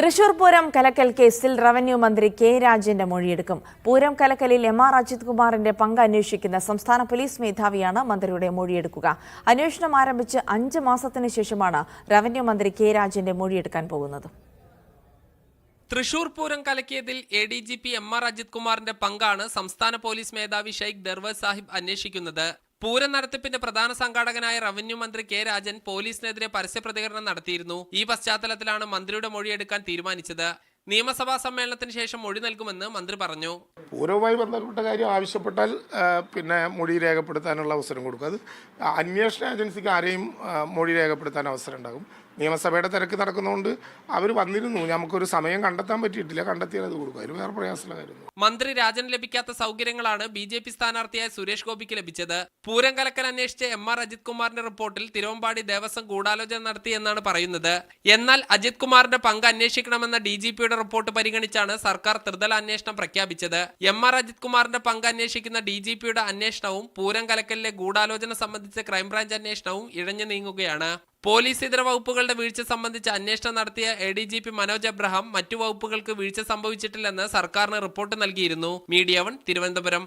തൃശൂർ പൂരം കലക്കൽ കേസിൽ റവന്യൂ മന്ത്രി കെ രാജന്റെ മൊഴിയെടുക്കും. പൂരം കലക്കലിൽ എം ആർ അജിത് കുമാറിന്റെ പങ്ക് അന്വേഷിക്കുന്ന സംസ്ഥാന പോലീസ് മേധാവിയാണ് മന്ത്രിയുടെ മൊഴിയെടുക്കുക. അന്വേഷണം ആരംഭിച്ച് അഞ്ച് മാസത്തിന് ശേഷമാണ് റവന്യൂ മന്ത്രി കെ രാജന്റെ മൊഴിയെടുക്കാൻ പോകുന്നത്. Thrissur Pooram കലക്കിയതിൽ A D G P M R Ajith കുമാറിന്റെ പങ്കാണ് സംസ്ഥാന പോലീസ് മേധാവി ഷെയ്ഖ് ദർവസ് സാഹിബ് അന്വേഷിക്കുന്നത്. പൂരം നടത്തിപ്പിന്റെ പ്രധാന സംഘാടകനായ റവന്യൂ മന്ത്രി കെ രാജൻ പോലീസിനെതിരെ പരസ്യ പ്രതികരണം നടത്തിയിരുന്നു. ഈ പശ്ചാത്തലത്തിലാണ് മന്ത്രിയുടെ മൊഴിയെടുക്കാൻ തീരുമാനിച്ചത്. നിയമസഭാ സമ്മേളനത്തിന് ശേഷം മൊഴി നൽകുമെന്ന് മന്ത്രി പറഞ്ഞു. പൂരവുമായി ബന്ധപ്പെട്ട കാര്യം ആവശ്യപ്പെട്ടാൽ പിന്നെ മൊഴി രേഖപ്പെടുത്താനുള്ള അവസരം കൊടുക്കും. അത് അന്വേഷണ ഏജൻസിക്ക് ആരെയും മൊഴി രേഖപ്പെടുത്താൻ അവസരം ഉണ്ടാകും. നിയമസഭയുടെ തിരക്ക് നടക്കുന്നതുകൊണ്ട് അവർ വന്നിരുന്നു. നമുക്കൊരു സമയം കണ്ടെത്താൻ പറ്റിയിട്ടില്ല. കണ്ടെത്തിയാൽ അത് കൊടുക്കും. അതിന് വേറെ പ്രയാസമുള്ള കാര്യമൊന്നും മന്ത്രി രാജൻ ലഭിക്കാത്ത സൗകര്യങ്ങളാണ് ബി ജെ പി സ്ഥാനാർത്ഥിയായ സുരേഷ് ഗോപിക്ക് ലഭിച്ചത്. പൂരം കലക്കൽ അന്വേഷിച്ച എം ആർ അജിത് കുമാറിന്റെ റിപ്പോർട്ടിൽ തിരുവമ്പാടി ദേവസ്വം ഗൂഢാലോചന നടത്തിയെന്നാണ് പറയുന്നത്. എന്നാൽ അജിത് കുമാറിന്റെ പങ്ക് അന്വേഷിക്കണമെന്ന ഡി ജി പിയുടെ റിപ്പോർട്ട് പരിഗണിച്ചാണ് സർക്കാർ ത്രിതല അന്വേഷണം പ്രഖ്യാപിച്ചത്. എം ആർ അജിത് കുമാറിന്റെ പങ്ക് അന്വേഷിക്കുന്ന ഡി ജി പിയുടെ അന്വേഷണവും പൂരം കലക്കലിലെ ഗൂഢാലോചന സംബന്ധിച്ച ക്രൈംബ്രാഞ്ച് അന്വേഷണവും ഇഴഞ്ഞു നീങ്ങുകയാണ്. പോലീസ് ഇതര വകുപ്പുകളുടെ വീഴ്ച സംബന്ധിച്ച് അന്വേഷണം നടത്തിയ A D G P Manoj Abraham മറ്റു വകുപ്പുകൾക്ക് വീഴ്ച സംഭവിച്ചിട്ടില്ലെന്ന് സർക്കാരിന് റിപ്പോർട്ട് നൽകിയിരുന്നു. Media one Thiruvananthapuram.